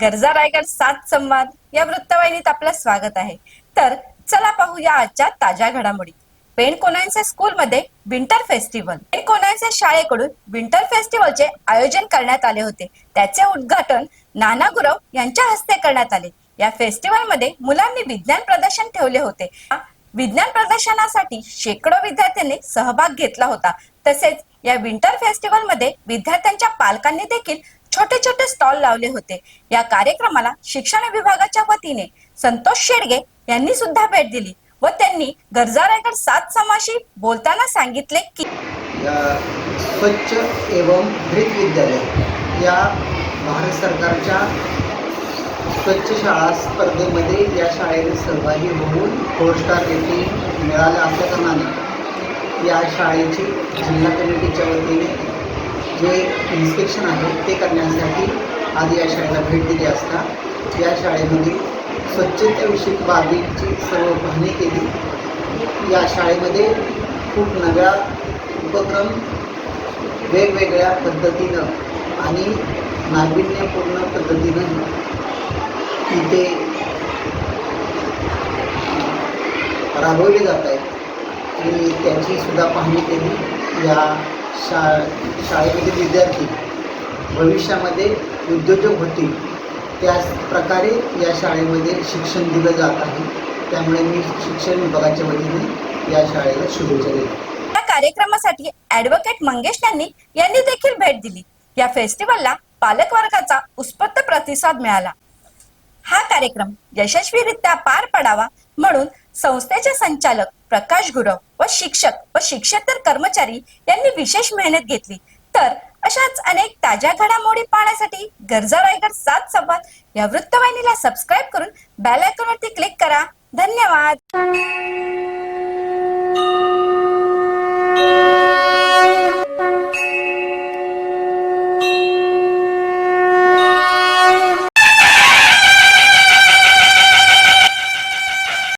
गरजा रायगड सात संवाद या वृत्तवाहिनीत आपलं स्वागत आहे. तर चला पाहूया आजच्या ताज्या घडामोडी पेण कोणांचे स्कूलमध्ये विंटर फेस्टिवल? पेण कोणांचे शाळेकडून विंटर फेस्टिवलचे आयोजन करण्यात आले होते? त्याचे उद्घाटन नाना गुरव यांच्या हस्ते करण्यात आले. या फेस्टिवलमध्ये मुलांनी विज्ञान प्रदर्शन ठेवले होते. विज्ञान प्रदर्शनासाठी शेकडो विद्यार्थ्यांनी सहभाग घेतला होता. तसेच या विंटर फेस्टिवलमध्ये विद्यार्थ्यांच्या पालकांनी देखील छोटे छोटे स्टॉल लावले होते. या कार्यक्रमाला शिक्षण विभागाच्या वतीने संतोष शेडगे यांनी सुद्धा भेट दिली व त्यांनी गरजा रायगड सात समाशी बोलताना सांगितले की स्वच्छ एवं हरित विद्यालय या भारत सरकारच्या स्वच्छ शाळा स्पर्धेमध्ये या शाळेने सहभागी होऊन फोर स्टार रेटिंग मिळालं असल्याकारणाने या शाळेची जिल्हा कमिटीच्या वतीने जे इन्स्पेक्शन आहे ते करण्यासाठी आज या शाळेला भेट दिली असता. या शाळेमध्ये स्वच्छतेविषयक बाबींची सर्व पाहणी केली. या शाळेमध्ये खूप नव्या उपक्रम वेगवेगळ्या पद्धतीनं आणि नाविन्यपूर्ण पद्धतीनं इथे राबवले जात आहेत. आणि त्याची सुद्धा पाहणी केली. या शा शाळेमधील विद्यार्थी भविष्यामध्ये उद्योजक होतील. त्याच प्रकारे या शाळेमध्ये शिक्षण दिलं जात आहे. त्यामुळे मी शिक्षण विभागाच्या वतीने या शाळेला शुभेच्छा देतो. या कार्यक्रमासाठी ऍडव्होकेट मंगेश यांनी यांनी देखील भेट दिली. या फेस्टिवलला पालक वर्गाचा उत्स्फूर्त प्रतिसाद मिळाला. हा कार्यक्रम यशस्वीरित्या पार पडावा म्हणून संस्थेचे संचालक प्रकाश गुरव शिक्षक व शिक्षेतर कर्मचारी यांनी विशेष मेहनत घेतली. तर अशाच अनेक ताज्या घडामोडी पाहण्यासाठी गरजा रायगड सात संवाद या वृत्तवाहिनीला सबस्क्राईब करून बेल आयकॉनवरती क्लिक करा. धन्यवाद.